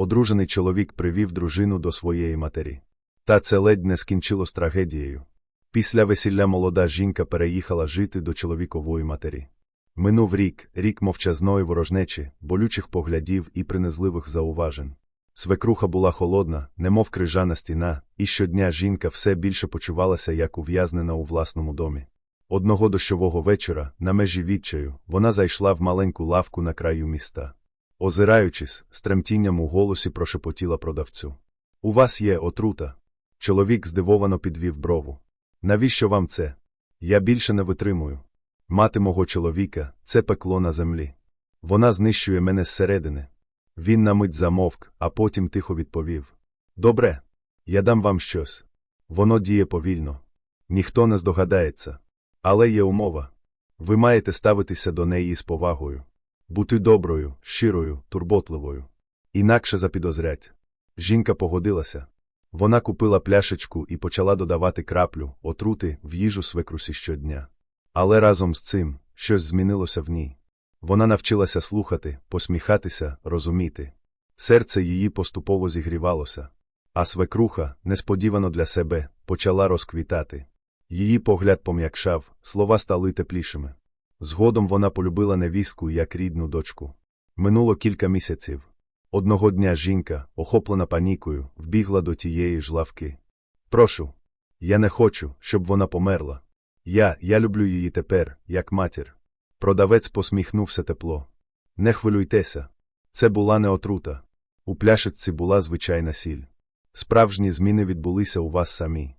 Одружений чоловік привів дружину до своєї матері. Та це ледь не скінчилось трагедією. Після весілля молода жінка переїхала жити до чоловікової матері. Минув рік, рік мовчазної ворожнечі, болючих поглядів і принизливих зауважень. Свекруха була холодна, немов крижана стіна, і щодня жінка все більше почувалася як ув'язнена у власному домі. Одного дощового вечора, на межі відчаю, вона зайшла в маленьку лавку на краю міста. Озираючись, з тремтінням у голосі прошепотіла продавцю. У вас є отрута. Чоловік здивовано підвів брову. Навіщо вам це? Я більше не витримую. Мати мого чоловіка це пекло на землі. Вона знищує мене зсередини. Він на мить замовк, а потім тихо відповів: Добре, я дам вам щось. Воно діє повільно. Ніхто не здогадається. Але є умова. Ви маєте ставитися до неї з повагою, бути доброю, щирою, турботливою. Інакше запідозрять. Жінка погодилася. Вона купила пляшечку і почала додавати краплю, отрути в їжу свекрусі щодня. Але разом з цим щось змінилося в ній. Вона навчилася слухати, посміхатися, розуміти. Серце її поступово зігрівалося, а свекруха, несподівано для себе, почала розквітати. Її погляд пом'якшав, слова стали теплішими. Згодом вона полюбила невістку як рідну дочку. Минуло кілька місяців. Одного дня жінка, охоплена панікою, вбігла до тієї ж лавки. Прошу. Я не хочу, щоб вона померла. Я, я люблю її тепер, як матір. Продавець посміхнувся тепло. Не хвилюйтеся. Це була не отрута. У пляшечці була звичайна сіль. Справжні зміни відбулися у вас самі.